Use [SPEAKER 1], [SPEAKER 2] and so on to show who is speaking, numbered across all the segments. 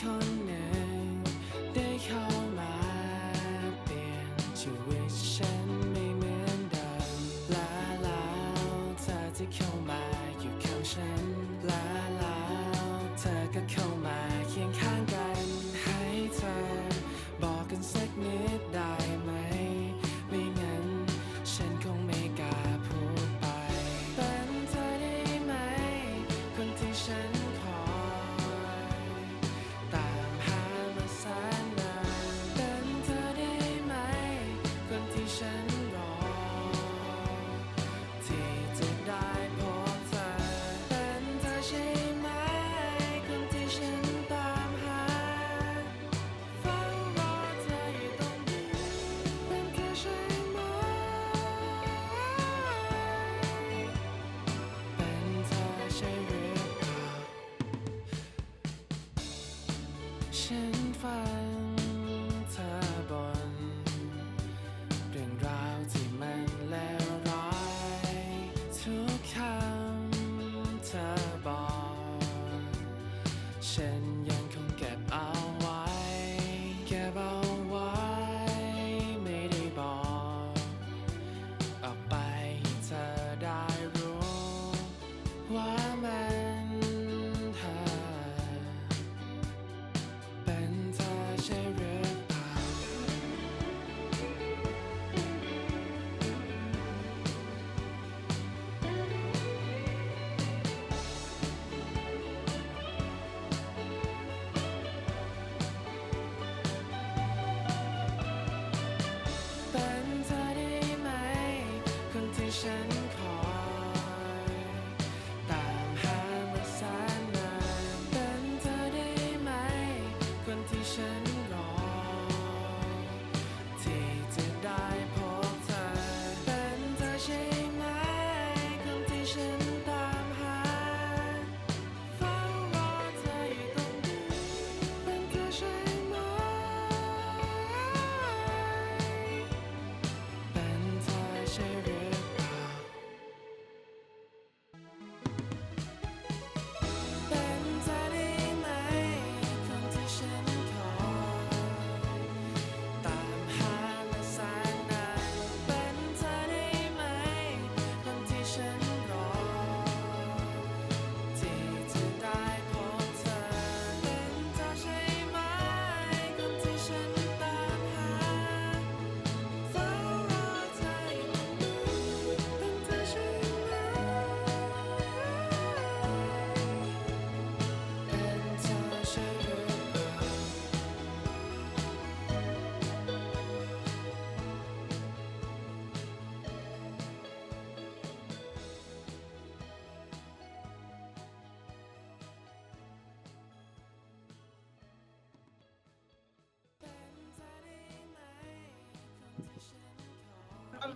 [SPEAKER 1] control. ฉันฟังเธอบน เรื่องราวที่มันแลวร้อยทุกคำเธอบอก ฉันยัง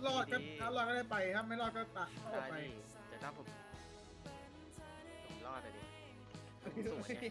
[SPEAKER 1] รอ
[SPEAKER 2] ดก็ถ้ารอดก็ได้ไปถ้าไม่รอดก็ตัดเข้า
[SPEAKER 3] ได้
[SPEAKER 2] ไป
[SPEAKER 3] แต่ถ้าผมผมรอดอะดิผมสวยไง